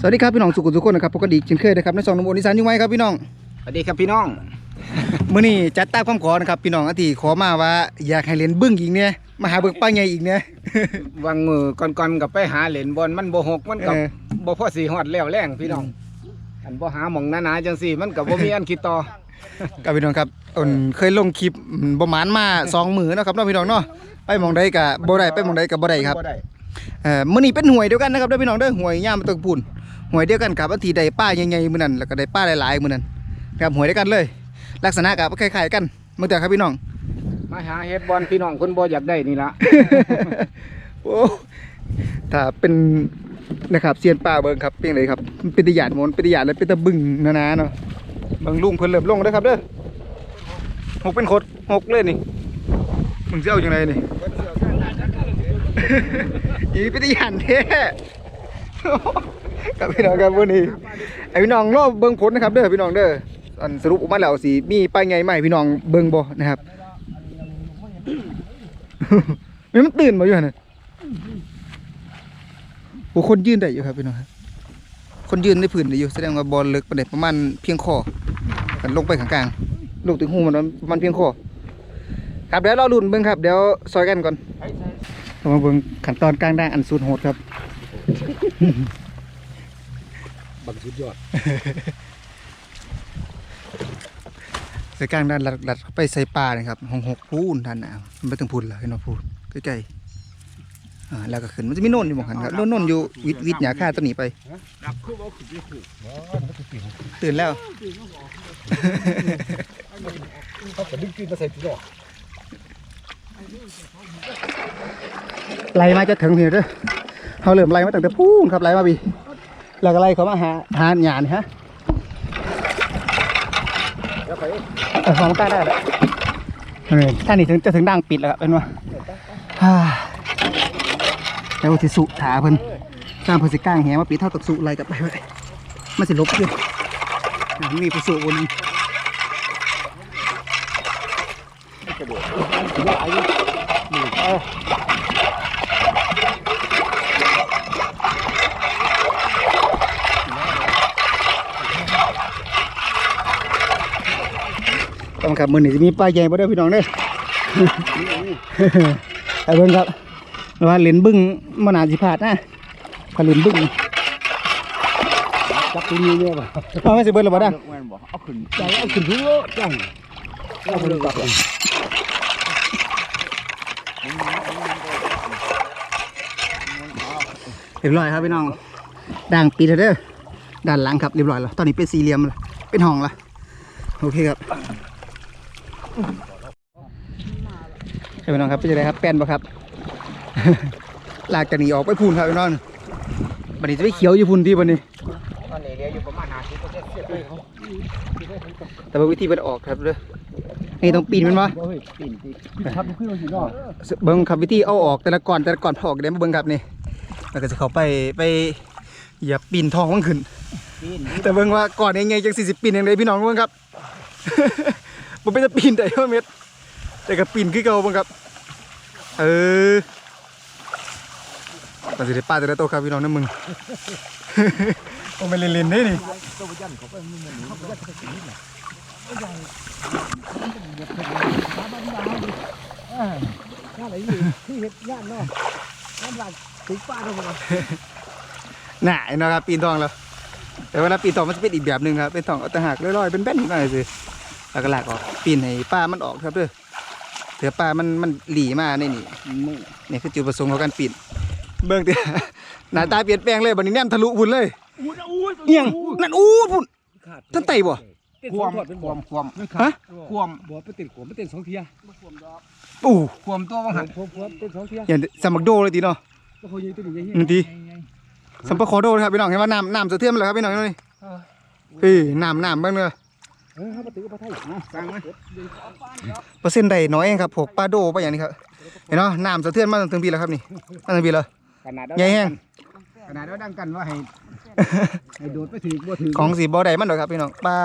สวัสดีครับพี่น้องสุขุมทุกคนนะครับปกติเช่นเคยนะครับในสองหนุ่มโอนิสานยังไงครับพี่น้องสวัสดีครับพี่น้องมื้อนี้จัดตามความขอนะครับพี่น้องอาทิขอมาว่าอยากให้เล่นบึ้งอีกเนี่ยมาหาเบิกป้าใหญ่อีกเนี่ยวางมือก่อนๆกับไปหาเหรียญบอลมันบ่หกมันกับเออ บ่พอสีฮอดแล้วแรงพี่น้องอันบ่หาหม่องหนาๆจังซี่มันก็บ่มีอันคิดต่อกับพี่น้องครับอ่นเคยลงคลิปอืมประมาณมาสองมือเนาะครับเนาะพี่น้องเนาะไปหมองใดก็บ่ได้ไปหมองใดก็บ่ได้ครับได้เอ่อมื้อนี้เป็นหวยเดียวกันนะครับเด้อพี่น้องเด้อหวยย่ามตะปูน หวยเดียวกันกับอาทิได้ป้าใหญ่ๆมื้อนั้นแล้วก็ได้ป้าหลายๆมื้อนั้นครับหวยเดียวกันเลย ลักษณะก็คล้ายๆกันเมื่อแต่ครับพี่น้อง มาหาเฮ็ดบอลพี่น้องคนบ่อยากได้นี่ละโอ้ถ้าเป็นนะครับเซียนป่าเบิ่งครับเป็นเลยครับมันเป็นตะหยาดหมนเป็นตะหยาดแล้วเป็นตะบึงนานาเนาะเบิ่งลุงเพิ่นเริ่มลงแล้วครับเด้อหกเป็นโคตรหกเลยนี่มึงสิเอาจังไดนี่อีเป็นตะหยาดแท้ กับพี่น้องครับวันนี้ไอพี่น้องรอบเบิ่งผลนะครับเด้อพี่น้องเด้ออันสรุปออกมาแล้วสิมีไปไงใหม่พี่น้องเบิ่งบ่นะครับมันตื่นมาอยู่หั่นน่ะโอ้คนยืนได้อยู่ครับพี่น้องครับคนยืนในพื้นได้อยู่แสดงว่าบอลลึกประเด็ประมาณเพียงคอกันลงไปข้างกลางลูกถึงหูมันประมาณเพียงคอครับเดี๋ยวเราลุ้นเบิ่งครับเดี๋ยวซอยกันก่อนเรามาเบิ่งขั้นตอนกลางด่างอันสุดโหดครับ บักสุดยอดใส่กลางด้านลัดลัดเข้าไปใส่ปลาเลยครับหงหกพูนท่านนะมันไม่ต้องพูนเลยเนาะพูนใกล้ๆอ่าแล้วก็ขึ้นมันจะมีโน่นอยู่หมองหันครับโน่นโน่นอยู่วิดวิดหยาค่าตัวนี้ไปรับคือบ่คือคู่ตื่นแล้วเขาก็ดึงขึ้นมาใส่ตัวไล่มาจะถึงเหี่ยเด้อเขาเริ่มไล่มาตั้งแต่พูนครับไล่มาบี แล้วก็ไล่เขามาหาหาหยานี่ฮะแล้วไปเออฟังใต้ได้แล้วเออท่านนี่ถึงจะถึงด่างปิดแล้วครับเป็นว่าฮ่าแล้วสิสุถาเพิ่นสร้างเพิ่นสิก้างแหมาปิดเท่าตักสุไล่กลับไปไว้มันสิลบอยู่อะมีผู้สุวนต้อง ครับมือนี้จะมีปลาใหญ่บ่เด้อพี่น้องเด้อไอ้เบิ่งครับว่าเหรียญบึ้งมันอาจสิพลาดนะถ้าเหรียญบึ้งจับตัวนี้เนี่ยป่ะเอาไม่สิเบิดหรอบ่ดังแม่นบ่เอาขึ้นใจเอาขึ้นทุกจังเอาขึ้นจับเรียบร้อยครับพี่น้องด่างปิดแล้วเด้อด้านหลังครับเรียบร้อยแล้วตอนนี้เป็นสี่เหลี่ยมแล้วเป็นห้องละโอเคครับ เฮ้ยพี่น้องครับเป็นยังไงครับแป้นปะครับ ลากจะหนีออกไปพูนครับพี่น้องบันนี้จะไปเขียวอยู่พูนที่บันนี้ตอนนี้เหลืออยู่ประมาณ50%เสียเลยเขาแต่ว่าวิธีมันออกครับเด้อนี่ต้องปีนมันวะเฮ้ยปีนครับขึ้นมาสิเนาะเบิ้งครับวิธีเอาออกแต่ละก่อนแต่ละก่อนพอออกเดี๋ยวมาเบิ้งครับนี่แล้วก็จะเขาไปไปเหยียบปีนทองมันขึ้นแต่เบิ่งว่าก่อนยังไงจังสี่สิบปีนยังไงพี่น้องเบิ่งครับ ผมเป็นจะปีนได้ว่าเม็ด แต่ก็ปีนขึ้นเก่าเบิ่งครับ เออตอนสิได้ป้าแต่ละโตครับพี่น้องนะมึงผมไม่เล่นๆได้นี่น่ะไอ้น้องครับปีนทองแล้วแต่เวลาปีนทองมันจะเป็นอีกแบบหนึ่งครับเป็นทองเอาต่หักลอยๆเป็นแบนนิดหน่อยสิ แล้วก็ลากออกปีนให้ป้ามันออกครับเด้อเถือป้ามันมันหลีมาในนี่มือนี่คือจุดประสงค์ของการปีนเบิ่งเด้อหน้าตาเปลี่ยนแปลงเลยบัดนี้แนมทะลุพุ่นเลยอู้ดอู้ดเอียงนั่นอู้พุ่นท่านไต่บ่ความความความฮะความบ่ไปเต้นขวมไปเต้นสองเทียอู้ความตัวว่าหันขวมขวมเต้นสองเทียอย่างสมักโดเลยทีเนาะก็เขายิงตัวนี้นั่นทีสัมปะขอโดครับพี่น้องเห็นว่าน้ำน้ำสะเทือนมาแล้วครับพี่น้องนี่เฮ้ยน้ำน้ำเบ้างเด้อ เออเขามาตื้อปลาไทยสั่งไหมเปอร์เซ็นต์ใดน้อยเองครับพวกปลาโดปลาอย่างนี้ครับเห็นเนาะน้ำสะเทือนมาถึงปีแล้วครับนี่มาถึงปีแล้วขนาดใหญ่แห้งขนาดเราดังกันว่าให้ให้โดดไปถึงบ่ถึงของสีบ่ได้มันดอกครับพี่น้องปลา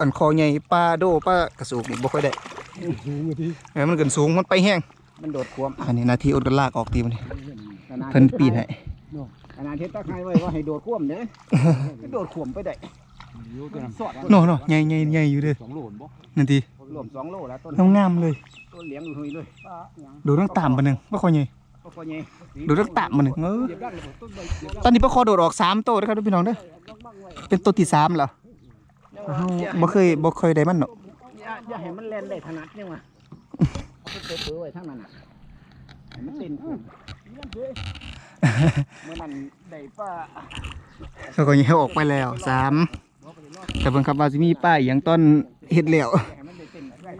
อันคอใหญ่ปลาโดปลากระสูบนี่บ่ค่อยได้สูงทีเออมันเกินสูงมันไปแห้งมันโดดความอันนี้หนาทีอดกันลากออกทีมันนี่ขนาดเพิ่นปีนให้ขนาดเฮ็ดตะไคร้ไว้ว่าให้โดดข่วมเด้อโดดข่วมไปได้ อยู่ตัวนั้นสอดโน่โน่ใหญ่ใหญ่ใหญ่อยู่เด้อสองโหลนบ่นั่นทีรวม2โลแล้วต้นงามๆเลยต้นเหลียงหุยเลยดูต้องตามมันหนึงบ่ค่อยใหญ่ก็พอใหญ่ดูต้องตามมันหนึงเออเหยียบดังเลยต้นใบเหยียบดังตอนนี้ปลาคอโดดออกสามโตวนะครับพี่น้องเด้อเป็นตัวที่สามแล้วอ้าวบ่เคยบ่เคยได้มันเนาะอย่าอย่าให้มันแล่นได้ถนัดเนี่ยว่ะเอาไปเปื้อไว้ทั้งนั้นน่ะให้มันเต้นขึ้นเมื่อนั้นได้ป้าแล้วก็ยังออกไปแล้วสาม แต่เบิ่งครับว่าสิมีป้ายอหย่างต้นเฮ็ดแล้วให้มันได้เต้นได้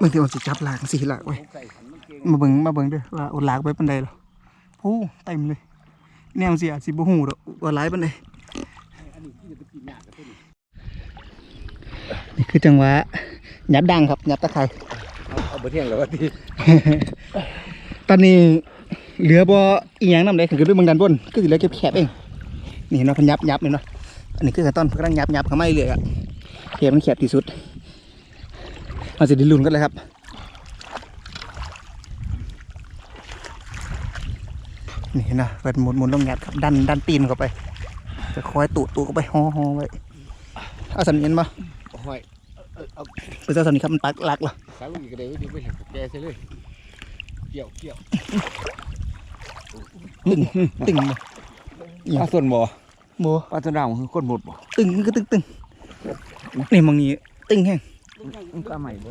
บางทีมันสิจับหลากสิหลากไว้ใส่ขันมันเก่งมาเบิ่งมาเบิ่งเด้อว่าเอาหลากไว้ปานใดหรอโอ้เต็มเลยแนวสิอาจสิบ่ฮู้ดอกว่าหลายปานใดอันนี้ที่จะไปกินหญ้ากับต้นนี่คือจังหวะหยับดังครับหยับตะไคร้เอาเอาไปเที่ยงแล้วว่าที่ตอนนี้เหลือบ่อีหยังนำได้คือด้วยเมืองด้านบนก็สิเหลือแคบๆเองนี่เนาะเพิ่นยับยับนี่เนาะ อันนี้คือขั้นตอนเพิ่นกำลังยับยับเข้ามาเรื่อยๆอะเขียมันแคบที่สุดเราสิได้ลุ้นกันเลยครับนี่เนาะเปิดหมุนหมุนลงยัดครับดันดันตีนเข้าไป จะคอยตูดตูดเข้าไปห่อห่อไว้เอาสัญญาณมาห้อยเอาเปิดเจ้าสัญญาณครับมันปักหลักเหรอสายลูกอีกกระเดี๋ยวดีไปเห็นแกใช่เลยเกี่ยวเกี่ยวตึงตึงบ่ปลาส่วนบ่โมปลาส่วนดาวคือก้นหมดบ่ตึงก็ตึงตึงนี่มองนี้ตึงแห้งปลาใหม่บ่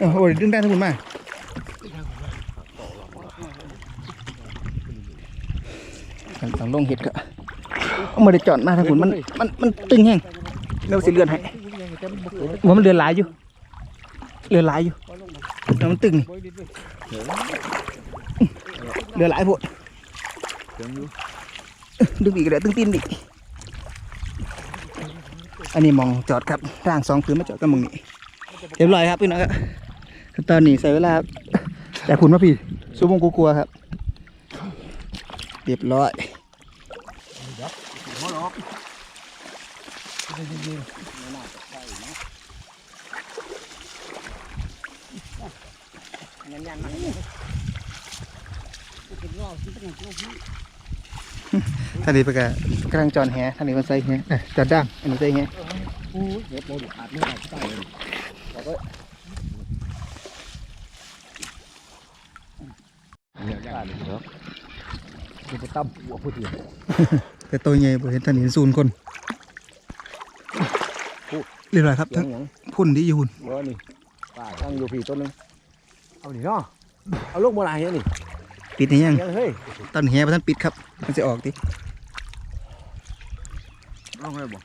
โอ้โหดึงได้ทั้งหมดมาต้องลงเห็ดก็เอามาได้จอดมาทั้งหมดมันมันมันตึงแห้งเดี๋ยวสิเลือนให้ว่ามันเลือนหลายอยู่เลือนหลายอยู่แล้วมันตึงเลือนหลายพวด ดึงอีกแล้วตึงตีนอีกอันนี้มองจอดครับร่างสองคืนมาจอดกันมองนี้เรียบร้อยครับพี่น้องครับตอนนี้ใส่เวลาจากคุณมาพี่ชั่วโมงกลัวครับเรียบร้อยยันยันมัน ท่านนี้ไปกะกำลังจอนแหท่านนี้มันใส่แหเอ้ยจอดด่างอันนี้ใส่แหโอ้ยเดี๋ยวโมดูขาดไม่ได้ใต้เลยแล้วก็เนี่ยได้เลยเหรอจะไปตั้มหัวผู้เดียวแต่ตัวใหญ่บ่เห็นท่านเห็นศูนย์คนเรียบร้อยครับยัทั้งงยังพุ่นที่อยู่หุ่นว่านี่ป้าตั้งอยู่พี่ต้นนึงเอาดิเนาะเอาลูกโบราณเนี่ยนี่ ปิดให้ยังยังเฮ้ยตอนแหบ่ท่านปิดครับ มันจะออกดิลงเลยบ่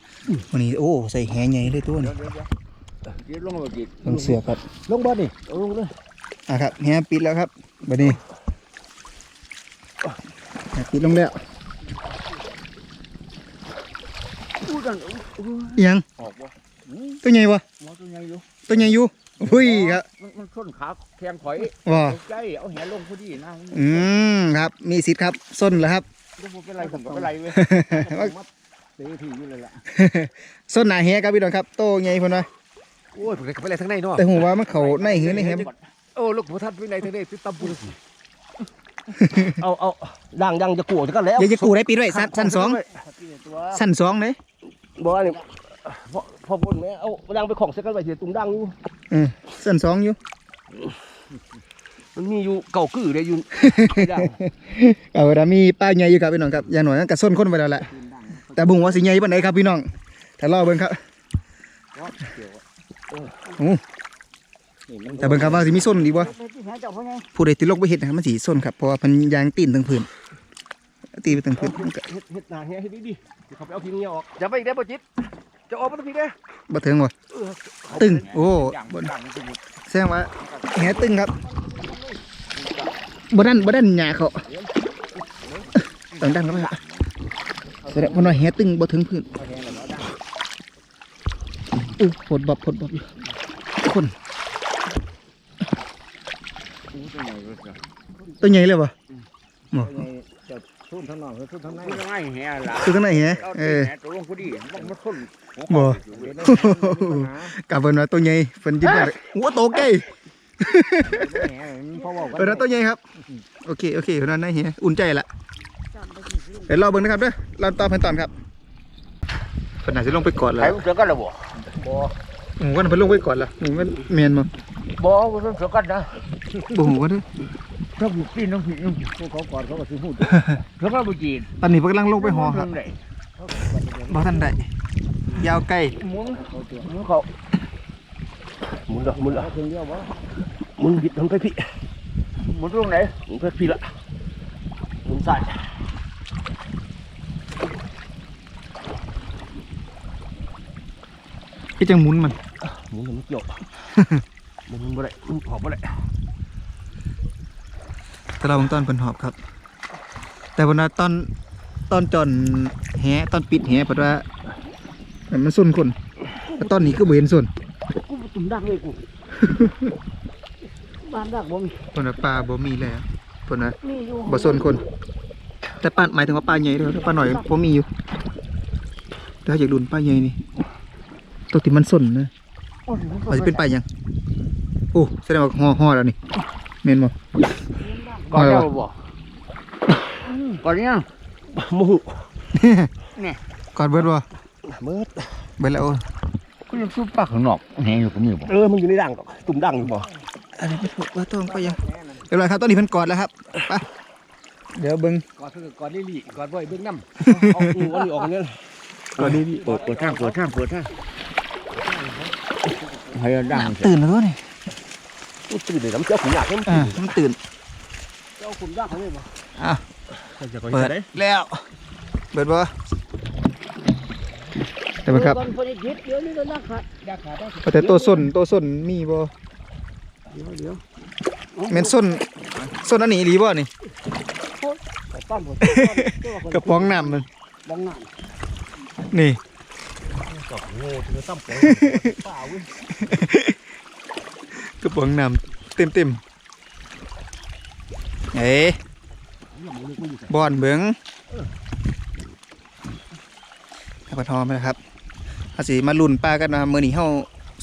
วันนี้โอ้ใส่แหใหญ่เลยตัวเดี๋นี้ยวเดี๋ยวเดี๋ยวลงมากี่ลงเสือครับลงบ่นี่เอาลงเลยอะครับแหปิดแล้วครับบัดนี้แหปิดลงแล้วอู้กันอิหยังออกบ่ตัวใหญ่วะหมอตัวใหญ่อยู่ตัวใหญ่อยู่หุ้ยครับ มันมันส้นขาแทงข่อยว้า ใจเอาแหลงพอดีนะอืมครับ มีสิทธิ์ครับส้นแล้วครับบ่เป็นไรผมก็เป็นไรเว้ยผมเตะทีอยู่เลยล่ะส้นหนาแหครับพี่น้องครับโตใหญ่เพิ่นว่าโอ้ยผมก็เป็นไรทั้งในเนาะแต่ผมว่ามันเขาในหือในแหมโอ้ลูกผมทัดเป็นไรทั้งในที่ตำบุญเอาเอาดังยังจะกลัวกันแล้วเดี๋ยวจะกูได้ปิดไว้สั้นสั้นสองสั้นสองเลยบอกว่านี่พอ พอพุ่นแม่เอาดังไปของเสกันไปเสียตุ้มดังอยู่เออสั้นสองอยู่ มันมีอยู่เก่ากือเลยอยู่ดังเอาเวลามีป้าใหญ่อยู่ครับพี่น้องครับอย่างหน่อยนั่นก็ส้นคนไปแล้วแหละแต่บุ้งว่าสิใหญ่ปานใดครับพี่น้องถ้ารอเบิ่งครับโอ้แต่เบิ่งครับว่าสิมีส้นดีบ่ผู้ใดติดลกไปเฮ็ดนะครับมันสิส้นครับเพราะว่ามันยางตีนถึงพื้นตีไปถึงพื้นมันก็เฮ็ดเฮ็ดหนาเฮ็ดดีดีๆเดี๋ยวเขาไปเอาทีนี้ออกอย่าไปอีกได้ป่ะจิต จะออกมาตรงนี้ได้บ่ถึงว่ะตึงโอ้บ่แสดงว่าแหตึงครับบ่ดันบ่ดันหญ้าเขาต้องดันเข้าไปครับแสดงว่าน้อยแหตึงบ่ถึงพื้นอู้ผดบอบผดบอบอยู่คนตัวใหญ่เลยวะบ่จะทุ่นทั้งนอกทุ่นทั้งในง่ายแห่ละคือข้างในแหเออตัวลงพอดีมันมันทุ่น บ่กลับเพิ่นว่าตัวใหญ่เพิ่นยิ้มได้โอ้โตใกล้เพราะว่าเออนะตัวใหญ่ครับ โอเคโอเคเพิ่นว่าในแหอุ่นใจละเดี๋ยวรอเบิ่งนะครับเด้อเราต่อเพิ่นตอนครับเพิ่นน่าจะลงไปก่อนแล้วใครเสือกันหรอบ่หมูกันเพิ่นลงไปก่อนแล้วหมูมันแม่นบ่บ่ก็เสือกันนะบ่ฮู้กันเด้อถ้าบุกปีนต้องผิดพวกเขาก่อนเขาก็สิพูดเสือกันบ่จีนตอนนี้เพิ่นกำลังลงไปหอครับได้บ่ทันได้ ยาวไกลหมุนหมุนเขาหมุนละหมุนละหมุนผิดทางไปพี่หมุนตรงไหนหมุนไปพี่ละหมุนซ้ายที่จังหมุนมันหมุนมันเกี่ยวหมุนบ่ได้หมุนขอบบ่ได้แต่เราเบิ่งตอนเพิ่นหอบครับ แต่วันนั้นตอนตอนจอนแหตอนปิดแหเพิ่นว่า มันส่วนคนแต่ตอนนี้ก็บ่เห็นส่วนกูตุ่มดักเลยกูบ้านดักบ่มีเพิ่นว่าปลาบ่มีแล้วเพิ่นว่ามีอยู่บ่ส่วนคน แต่ปลาหมายถึงว่าปลาใหญ่เด้อถ้าปลาหน่อยบ่มีอยู่แต่ถ้าอยากดุนปลาใหญ่นี่ตัวที่มันส่วนนะอาจจะเป็นปลาหยังโอ้แสดงว่าห่อห่อแล้วนี่แม่นบ่ก่อนแล้วบ่ก่อนยังมูกอดเบิดบ่ เบิดเบิดแล้วโอ้ก็ยังสู้ปากข้างนอกแหงอยู่ก็มีบ่เออมันอยู่ในดังดอกตุ่มดังอยู่บ่อะไรไม่ถูกว่าต้องไปยังเรียบร้อยครับตอนนี้เพิ่นกอดแล้วครับไปเดี๋ยวเบิ่งก่อนก่อนนี่ลี่ก่อนบ่อยเบิ่งน้เอาอูอันนี้ออกอันนี้ตอนนี้เปิดเปิดทางเปิดทางเปิดทางให้ดังตื่นแล้วตัวนี่มันตื่นเลยน้ำเจ้าขุนยากมันอ่ามันตื่นเจ้าขุนยากเขาเลยบ่อะจะก็เปิดได้แล้วเปิดบ่ แต่บ่ครับก่อนพอดีคิดเดี๋ยวนี้ก็นักขัดำยาขาได้ว่าแต่ตัวส้นตัวส้นมีบ่เดี๋ยวเดี๋ยวแม่นส้นส้นอันนี้อีหลีบ่นี่เอาปั้มผมกระป๋องน้ำมันบ้องน้นี่ำกับโง่เธอตั้มเป๋ป่าเว้ยกระป๋องน้ำเต็มเต็มๆเอ๊ะบอนเบิงข้าพทอมาแล้วครับเอาสิมาลุ้นป้ากันนะครับมื้อนี้เฮา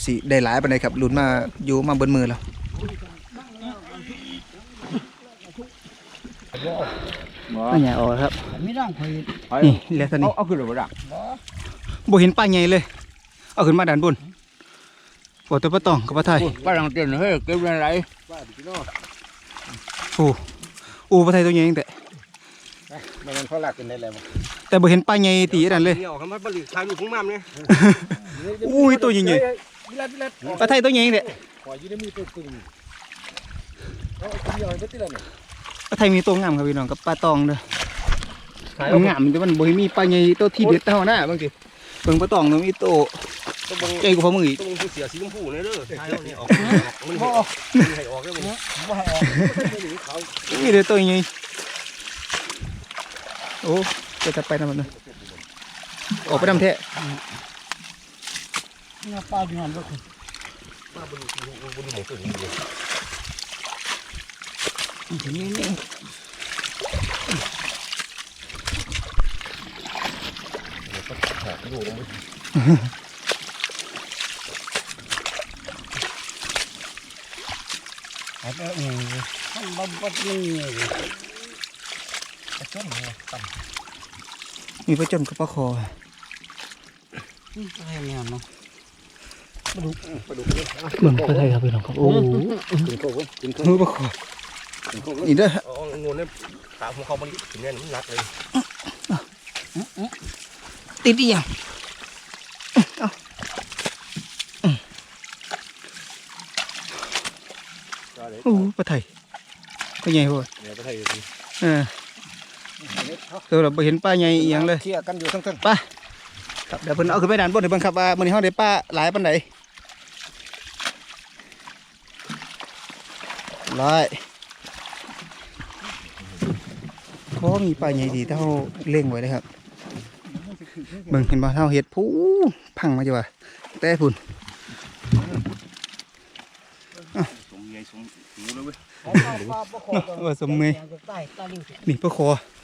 สิได้หลายปานใดครับลุ้นมาอยู่มาเบิดมือแล้วป้าใหญ่ออกครับไม่ดังคอยนี่เหลือเท่าเอานี้เอาขึ้นเลยบ่ดังบ่เห็นป้าใหญ่เลย เอาขึ้นมาด้านบนบ่ตัวป้าตองกับป้าไทยป้าดังเต้นเฮ้ยเก็บเงินไรโอ้โอ้ป้าไทยตัวใหญ่จังแต่ไม่งั้นเขาลากกันได้แล้วบ่ แต่บ่เห็นป้าใหญ่ตีนั่นเลยนี่ออกคำว่าบริทายอยู่ของมั่มเนี่ยอุ้ยตัวใหญ่วิลัดวิลัดๆป้าไทยตัวใหญ่จังแต่ขออยู่ในมือตัวกึ่งเอาเอาเดียวให้เบิดติละนี่ป้าไทยมีตัวงามครับพี่น้องกับป้าตองเด้อมันงามแต่มันบ่เห็นมีป้าใหญ่ตัวที่เด็ดเท่าหน้าบางทีเบิ่งป้าตองมันมีโตต้องบังใหญ่กว่าฝ่ามืออีกต้องบังเสียสีชมพูเลยเด้อทายเอาเนี่ยออกมันให้ออกมันให้ออกแล้วมันบ่ให้ออกเขานี่เด้อตัวใหญ่โอ้ จะจะไปนำมันนะออกไปนำแท้เนี่ป้าอยู่นั่นก็คือป้าบริบริหมองตัวนี้เลยนี่นี่ดูมันเอาไปเออท่านบังบัดนี่กระจ้อนเนี่ยต่ มีปลาจนกับปลาคออะไรเนี่ยเนาะเบิ่งปลาไทยครับพี่น้องครับโอ้โหกินโค้กกินโค้มือปลาคอนี่เด้อเอางูเนี่ยขาของเขามันถึงเนี่ยมันรักเลยติดอีหยังเอาโอ้โหปลาไทยปลาใหญ่โพดเนี่ยไปไทยเออ ตัวเราไปเห็นปลาใหญ่อีหยังเลยเคลียร์กันอยู่ทั้งไปครับเดี๋ยวเพิ่นเอาขึ้นไปด้านบนให้เบิ่งครับว่ามื้อนี้เฮาได้ปลาหลายปานใดหลายขอมีปลาใหญ่ดีเท่าเล่งไว้เลยครับเบิ่งเห็นบ่เท่าเห็ดผู้พังมาจ้ะวะแต่พุ่นสมใหญ่สมหูเลยเว้ยๆป้าป้าประคองกันว่าสมมือใต้ใต้ลิ้นนี่ปลาคอไอ้ประคองเลยไอ้ประจนคนนี้บ่เห็นจ้อยประจนบ่ล่ะโอ้ยอีปนเลยโอ้โหบ่ตัวนั้นหละส่วนนี่ดิเออนี่มันส้มคนเร็วอั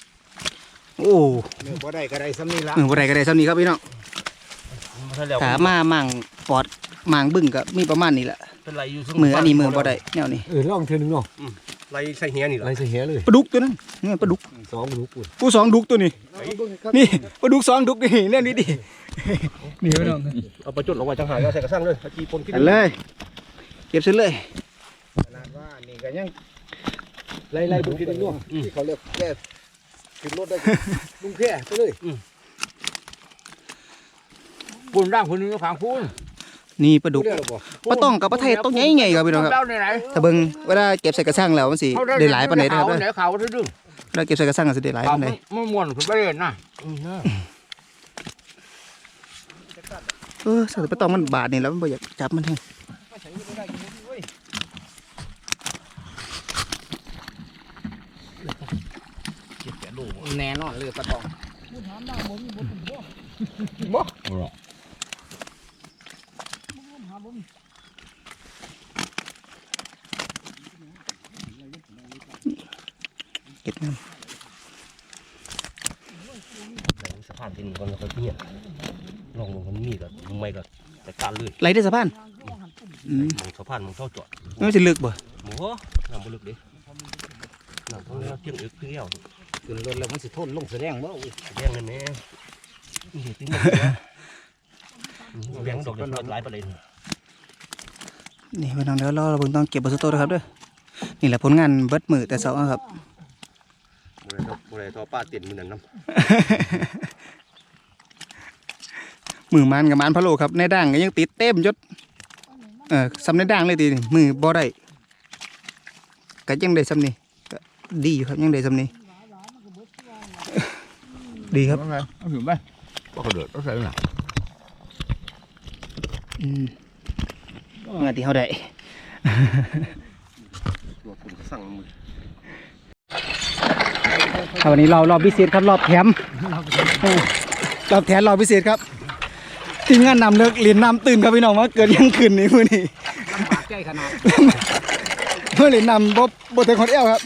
โอ้เบิ้งครับเบิ้งโอ้เนื้อบ่ได้ก็ได้ซ้ำนี่ละเออบ่ได้ก็ได้ซ้ำนี้ครับพี่น้องถ้าแล้วขามามั่งปอดมั่งบึ้งก็มีประมาณนี้แหละเป็นไรอยู่มืออันนี้มือบ่ได้แนวนี้เออลองเธอหนึ่งเนาะไรใส่เฮียนี่เหรอไรเสียเลยปลาดุกตัวนั้นนี่ปลาดุกสองกระดูกปุ่นกูสองดุกตัวนี้นี่ปลาดุกสองดุกนี่แนวนี้ดินี่พี่น้องเอาไปจุดลงไว้จังหายเอาใส่กระสังเลยตะกี้ปนกินเอาเลยเก็บเสร็จเลยขนาดว่านี่ก็ยังไล่ไล่บุญกินเนาะที่เขาเรียกแก่ ขึ้นรถได้ลุงแค่ไปเลยปุ่นร่างคนนึงก็ฝังพูนนี่ปลาดุกเรียกหรอบ่ปลาต้องกับปลาไทยต้องใหญ่ๆครับพี่น้องครับเล่าในไหนถ้าเบิ่งเวลาเก็บใส่กระชังแล้วมันสิได้หลายปานใดนะครับไหนเด้อเขาดื้อเวลาเก็บใส่กระชังก็สิได้หลายเขาปานใดไม่ม่วนคุณไปเรียนนะเออใส่ปลาต้องมันบาดนี่แล้วมันบ่อยากจับมันแฮง แน่นอนเลยปลาตองเก็บน้สะพานที่นี่ก่อนแล้วก็เนี่ยลองลงมันมีกับไม่กับแต่การเลยำไหลได้สะพานอืมมองสะพานมองเข้าจอดมันสิลึกบ่หมูน้ำบลึกดิน้ำต้องเลี้ยงเที่ยงอึกเที่ยว ขึ้นรถแล้วมันสิทนลงแสดงว่าแดงเลยแม่นี่ติ้งมันแดงดอกจะหลายประเด็นนี่พี่น้องเดี๋ยวรอเราเบิ่งต้องเก็บบ่สุดโตนะครับเด้อนี่แหละผลงานเบิดมือแต่เช้าครับบุไรบุไรทอป้าเตียนมือนั่นน้มือมันกับมันพะโลครับในด่างก็ยังติดเต็มยศเออซ้ำในด่างเลยทีนี่มือบ่ได้ก็ยังได้ซ้ำนี่ก็ดีอยู่ครับยังได้ซ้ำนี่ ดีครับ เอาถึงไปก็กระโดดก็ใส่หนักอืมงานที่เขาได้ำตัวผมสั่งมือครับวันนี้เรารอบพิเศษครับรอบแถมเออรอบแถมรอบพิเศษครับทีมงานนำเลิกเรียนนำตื่นครับพี่น้องว่าเกิดยังขึ้นนี่มื้อนี้ปากใกล้ขนาดเพื่อเรียนนำบ่บ่ถึงคนเอวครับ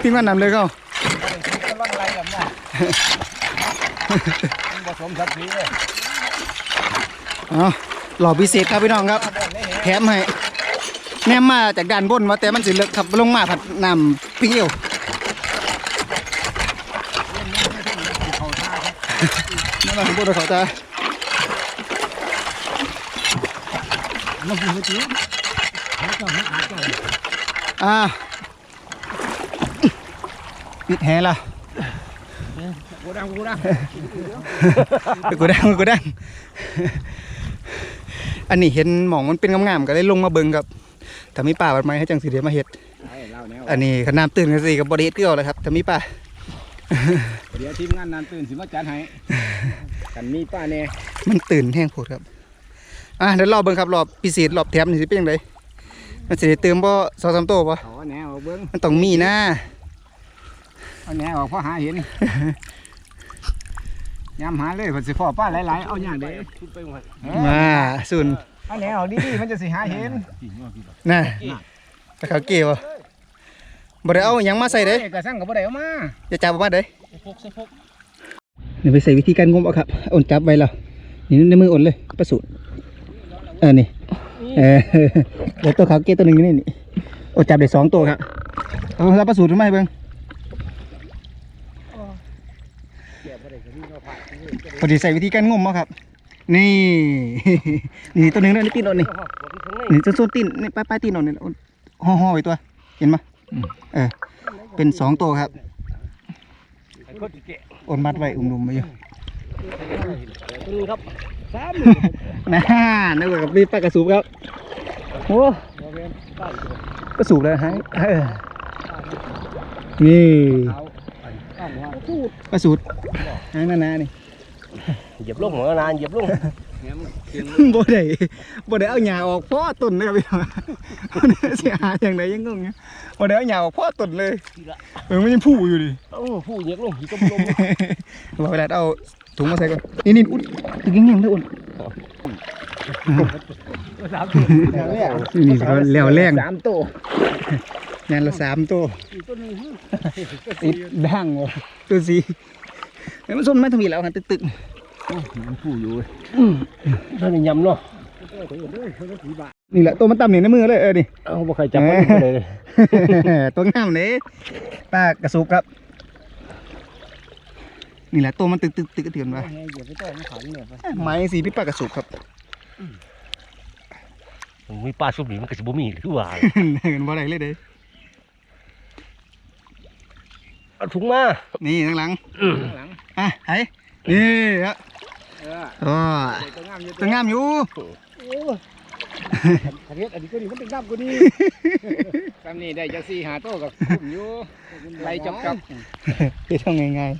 ทีมงานนำเลยเขา ผสมสักทีเลยอ๋อรอพิเศษครับพี่น้องครับ แถมให้แนมมาจากด้านบนว่าแต่มันสิเลิกขับลงมาผัดน้ำพิ้งเอวนั่นแหละบนเขาตาน้ำมันจืดแล้วก็ไม่อาจจะอ่าปิดแหละ กูดังกูดังไปกูดังกูดังอันนี้เห็นหมองมันเป็นงามๆก็เลยลงมาเบิ่งครับถ้ามีป่าบัดไม้ให้จังสิเดียมาเฮ็ดเล่าแนวอันนี้ขน้ำตื่นกันสิกับบริเฮ็ดเกลือเลยครับถ้ามีป่าเดี๋ยวทีมงานนานตื่นสิมาจัดให้กันมีป้าแน่มันตื่นแห้งโพดครับอะเดี๋ยวรอเบิ่งครับรอบพิเศษรอบแถมนี่สิเป็นยังไงมันสิได้เติมบ่สองสามโตบ่เอาแนวเอาเบิ้งมันต้องมีนะเอาแนวเอาพ่อหาเห็น ยามหาเลยผลสิพ่อป้าหลายๆเอาอย่างเด้ชุดไปหมดมาสุนเอาแนวเอาดีๆมันจะสิหาเห็นน่ะตะเขาเกี่ยวบ่ได้เอาหยังมาใส่เด้เอ้ยกระสั่งกับบ่ได้เอามาอย่าจับออกมาเด้นี่ไปใส่วิธีการงมเอาครับอ่นจับไว้แล้วนี่ในมืออ่นเลยประสูตรเออนี่เออเดี๋ยวตัวเขาเกี่ยวตัวหนึงอยู่นี่นี่อ่นจับได้สองตัวครับเอาแล้วประสูตรทำไมาให้เบิ่ง พอดีใส่วิธีการงมมาครับ นี่ นี่ตัวหนึ่งด้วยนี่ตีนอ่อนนี่นี่ตัวส่วนตีนนี่ปลายปลายตีนอ่อนนี่ห่อห่อๆไว้ตัว เห็นปะเออ เป็นสองตัวครับอ่อนมัดไว้อุ้มๆไว้อยู่นี่ครับสามน่านึกว่ากับมีปลากระสูบครับโอ้กระสูบเลยฮะเออนี่เอาเอาหัวพูดกระสูบหางหนาๆนี่ เหยียบลงหัวนานเหยียบลงบ่ได้บ่ได้เอาหญ้าออกเพราะต้นนะครับพี่น้องบ่ได้สิหาอย่างใดยังงงอยู่บ่ได้เอาหญ้าออกเพราะต้นเลยเออมันยังพูอยู่ดิเอ้าผู้เหยียบลงอยู่ต้มลมบอกเวลาเอาถุงมาใส่ก่อนนี่นี่อุ่นตึกยังยังเลยอุ่นสามตัวเนี่ยนี่เขาแล้วแรงสามตัวงานละสามตัวติดดังวะตัวสีเอ้ยมันส้นไม่ทวีแล้วกันตึกตึก ผู้อยู่ท่านยำเนาะนี่แหละตัวมันต่ำนี่ในมือเลยเออนี่เอ้าบ่ใครจับมันเลยตัวงามเลยป้ากระสุบครับ นี่แหละตัวมันตึกตึกตึกกระเทือนมาอย่าไปต่อมันขันเนี่ยไปไม้สีพี่ป้ากระสุบครับมีปลาสุบนี่มันก็สิบ่มีคือว่าเห็นบ่ได้เลยเด้เอาถุงมา นี่ข้างหลังข้างหลังอะไอ้นี่ฮะเอออ๋อตัวงามอยู่ตัวงามอยู่โอ้ขันเฮ็ดอันนี้ก็ดีมันเป็นน้ำก็ดีคำนี้ได้จังสี่หาโต้กับคุ้มอยู่ไรจับกับเฮ็ดทำง่าย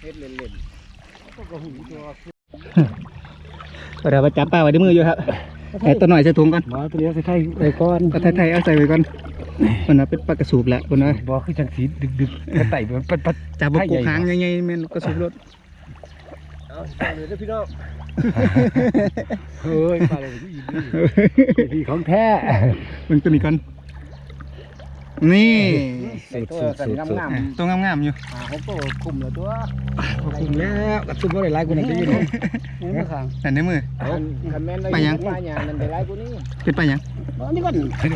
เฮ็ดเล่นๆก็หุ่นตัวๆก็เดี๋ยวไปจับป้าไว้ในมืออยู่ครับไอ้ตัวหน่อยใส่ถุงก่อนมาตัวเลี้ยงใส่ไข่ไว้ก่อนปลาไทยๆเอาใส่ไว้ก่อนมันว่าเป็นปลากระสูบแหละคนว่าบ่คือจังสีดึกๆกระไต่มันปัดปัดจับบ่ปลูกหางใหญ่ๆแม่นกระสูบรถ เอาจังเลยเด้อพี่น้องเฮ้ยปลาอะไรที่อีกพี่ของแท้มึงตัวนี้ก่อนนี่ใส่ตัวกันงามอะตัวงามๆอยู่ๆหาเขาโตคุมแล้วตัวคุมแล้วกระซุ่มบ่ได้หลายกว่านั้นจะอยู่เนาะนี่มแต่ในมือไปยังเป็นไปยัง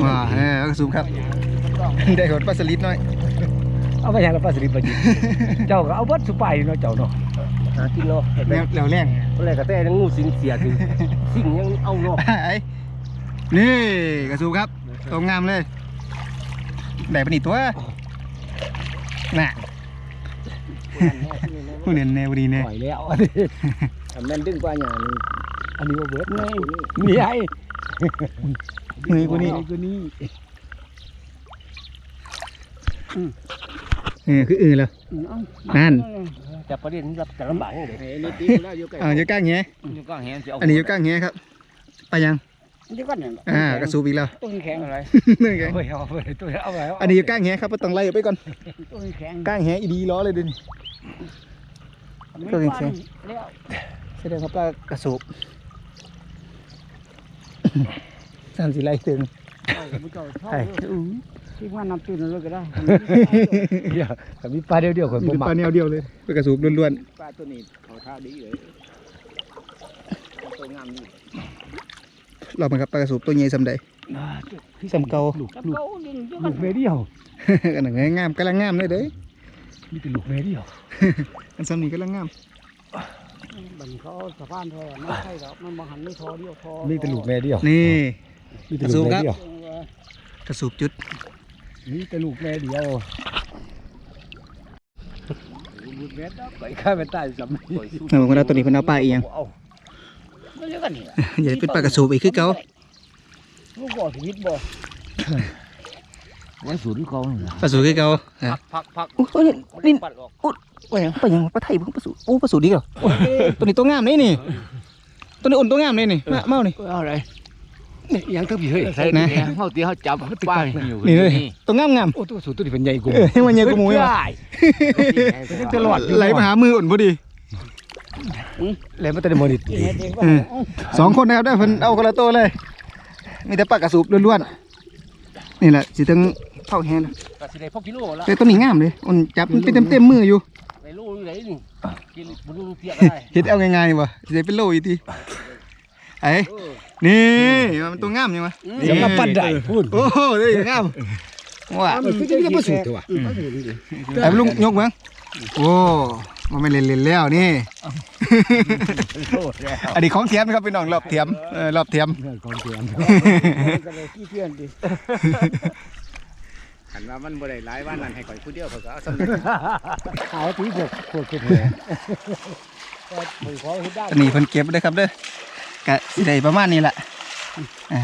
ว้าเออกระสูบครับได้หดปลาสลิดหน้อยเอาไปยังและปลาสลิดไปกินเจ้าก็เอาเบิดสุไปเนาะเจ้าเนาะ หากินเนาะแนวแล้วแรงคนแรกก็แต่งูสิงเสียถึงสิ่งยังเอาเนาะไอ้นี่กระสูบครับตัวงามเลยได้ปะนี่ตัวน่ะผู้เรียนแนวดีแน่ปล่อยแล้วอันนี้คันแม่นดึงปลาหยางนี่อันนี้บ่เบิดไงมีไอ้มือกูนี่กูนี่ เออคืออื่นแล้วนั่นจับประเด็นรับจะลำบากยังไงเฮ้ยนี่ตีแล้วอยู่ใกล้อ่าอยู่ก้างเงี้ยอยู่ก็แหงสิเอาอันนี้อยู่ก้างเงี้ยครับ ไปยังนี่ก่อนเนี่ยอ่ากระสูบอีกแล้วต้นแข็งอะไรนี่ไงเอาไปเอาไปตัวเอาไปเาไปอันนี้อยู่ก้างเงี้ยครับต้องไล่ออกไปก่อนต้นแข็งก้างเงี้ยอีดีล้อเลยดิตัวแข็งแล้วแสดงว่าปลากระสูบสามสี่ไล่ถึงเอา ที่ว่าน้ำตื่นเลยก็ได้เดี๋ยวแต่มีปลาเดียวเดียวคนผมแต่มักปลาแนวเดียวเลยปลากระสูบล้วนๆปลาตัวนี้เขาท่าดีเลยตัวงามนี่เราเหมือนกับปลากระสูบตัวใหญ่สำใดสำเกาลูกลูกเมเดียวกันหนังงามกำลังงามเลยเด้อมีแต่ลูกเมเดียวอันสำนี้กำลังงามบันเขาสะพานท้ไม่ใช่ครับมันบางหันไม่ทอเดียวทอมีแต่ลูกเมเดียวนี่มีแต่ลูกเมเดียว กระสูบจุดมีแต่ลูกเมเดียวลูกเมเดียวไปข้าไปใต้สำนีเอาบอกว่าเราตัวนี้เพิ่นเอาปลาอีหยังเอาไม่ใช่กันนี่อย่าเป็นปลากระสูบอีกคือเก่าลูกบ่อชีวิตบ่ไว้สูตรเขาเนี่ยปลาสูบคือเก่าฮะพักพักโอ้ยนี่ปัดออกว่าหยังปลาหยังปลาไทยเพิ่งปลาสูบโอ้ปลาสูบดีเหรอโอ้ยตัวนี้ตัวงามนี่นี่ตัวนี้อ่อนตัวงามนี่นี่มาเมานี่เอาอะไร นี่ยังตึ้งพี่เฮ้ยใส่นะเนี่ยเขาตีเขาจับป้าอยู่นี่เลยตัวงามงามโอ้ตัวสูงตัวนี้เป็นใหญ่กูเออให้มันใหญ่กว่าหมูอีกว่ะตลอดไหลมาหามืออ่อนพอดีแล้วมันจะได้โมดิตเออสองคนนะครับได้เพิ่นเอาคนละตัวเลย มีแต่ปลากระสูบล้วนๆนี่แหละสิถึงเท่าแฮนะก็สิได้พกกิโลละแต่ตัวนี้งามเลยอ่อนจับมันเป็นเต็มๆมืออยู่ในโลอยู่ไหนนี่กินบุรุษเปียกได้เฮ็ดเอาง่ายๆว่ะสิได้เป็นโลอีกทีไอ้ นี่มันตัวงามยังวะเดี๋ยวมาปั้นได้พูดโอ้โหได้งามว่ามันคือจะมีประสูตัวไอ้ลุงยกมั้งโอ้มันไม่เล่นๆแล้วนี่อันนี้ของเทียมนะครับพี่น้องรอบเทียมเออรอบเทียมของเทียนก็เลยขี้เพี้ยนดิขันว่ามันบ่ได้หลายวันนั้นให้ข่อยผู้เดียวเขาก็เอาสำเร็จหาที่พวกพวกเก็บแหน่ก็ผมขอเฮ็ดได้อันนี้เพิ่นเก็บได้อครับเด้อ กะสิได้ประมาณนี้แหละอ่า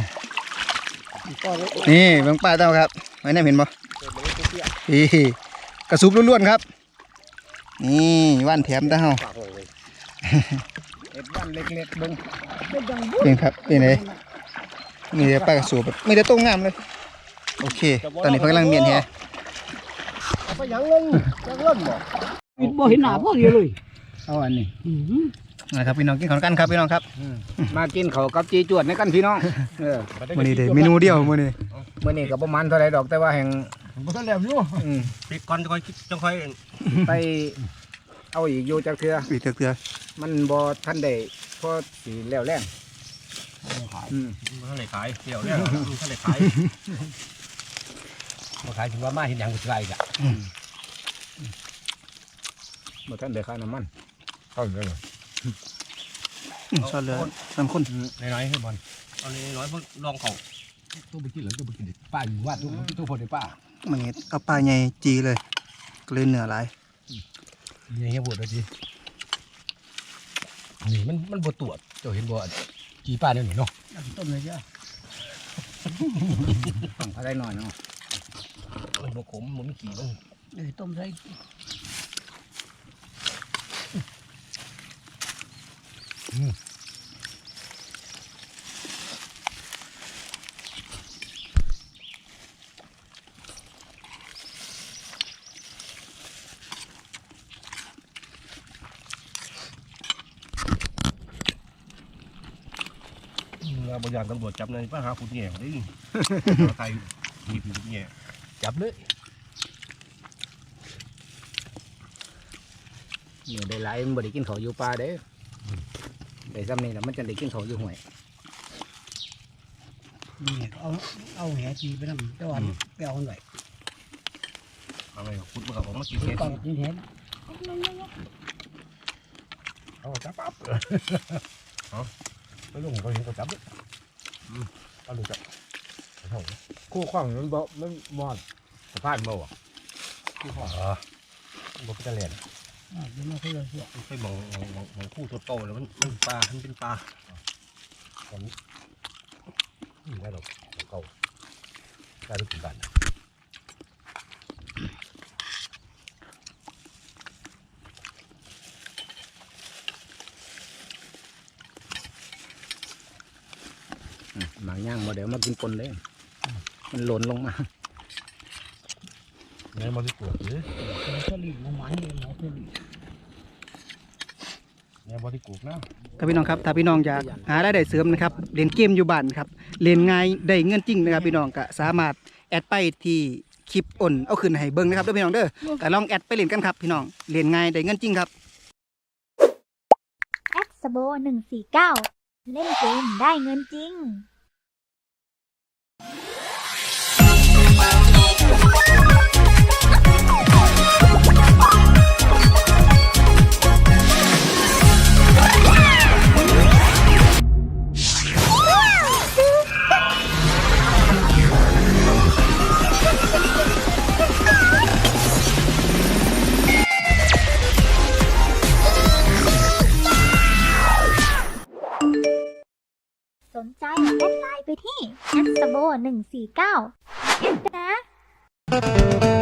ก็เลยนี่เบิ่งป้าเต้าครับไว้แน่เห็นบ่นี่กระสุบล้วนๆครับ นี่ว่านแถมเต้าเอ็ดวันเล็กๆเบิ่งเป็นครับเป็นไงมีแต่ปลากระสูบมีแต่ต้งงามเลย โอเค ตอนนี้เพิ่งกำลังเมียนแฮเอาไปยังเล่นยังเล่นบ่ปิดบ่เห็นหน้าพ่อเดียวเลย เอาอันนี้อือหือ นะครับพี่น้องกินของกันครับพี่น้องครับมากินเขาวกับจีจวดในกันพี่น้องเออมื้อนี้เด้เมนูเดียวมื้อนี้มื้อนี้ก็ประมาณเท่าไหรดอกแต่ว่าแห่งบ่ทันแล้วอยู่อืมปิดก่อนจังค่อยจังค่อยไปเอาอีกอยู่จักเทื่อปีเถื่อมันบ่ทันได้พอสิแล้วแรงอืมบ่ทันได้ขายเดี๋ยวเนี่ยบ่ทันได้ขายบ่ขายถึงว่ามาเห็นหยังก็สิได้อีกอะบ่ทันได้ค่าน้ำมันเข้าเลย ๆซอสเหลือสามคนน้อยๆให้บอลเอาน้อยๆเพิ่งลองเขาตัวไปกินแล้วตัวไปกินเด็กป้าอยู่ว่าตัวตัวพอได้ป้ามื้อนี้เอาปลาใหญ่จีเลยก็เลยเนื้อหลายเนี่ยเฮียบวชแล้วจีนี่มันมันบ่ตรวจเจ้าเห็นบ่จีป้าเนี่ยนี่เนาะต้มเลยจ้ะต้องอะไรหน่อยเนาะมันบ่ขมมันไม่ขี้มันเออต้มใส่ เราบ่อยากตำรวจจับในป้าหาคุณแง่ดิใครมีคุณแง่จับเลยเมื่อได้หลายมันบ่ได้กินข้าวอยู่ป่าเด้ ได้ซ้ำนี่แล้วมันจะได้กินข้าวอยู่ห้วย นี่เอาเอาแหจีไปนำแต่ว่าไปเอาหน่อยอะไรคุณมาออกมากินแง่ก่อนกินแหเอาจับปั๊บเอาไปลงก็เห็นก็จับเลยเอาดูจับคู่ข้องมันบ่มันมอดสะพานบ่วะอ๋อบ่เป็นตะแลนอ่า เดี๋ยวมาคุยกันเสียมันไปมองมองมองมองคู่ตัวโตแล้วมันมันปลามันเป็นปลาตอนนี้ไม่ได้หรอกเก่าได้ทุกสิ่งกันอืมหมากย่างบ่เดี๋ยวมากินปนเลย มันหล่นลงมา ในมันที่ปวดหรือสลิดมันหวานเลยหมอสลิดในบอที่กูกนะครับพี่น้องครับถ้าพี่น้องอยากหารายได้เสริมนะครับเล่นเกมอยู่บ้านครับเล่นง่ายได้เงินจริงนะครับพี่น้องก็สามารถแอดไปที่คลิปอ่นเอาขึ้นให้เบิ่งนะครับเด้อพี่น้องเด้อก็ลองแอดไปเล่นกันครับพี่น้องเล่นง่ายได้เงินจริงครับ แอดสโบ149 เล่นเกมได้เงินจริง 49นะ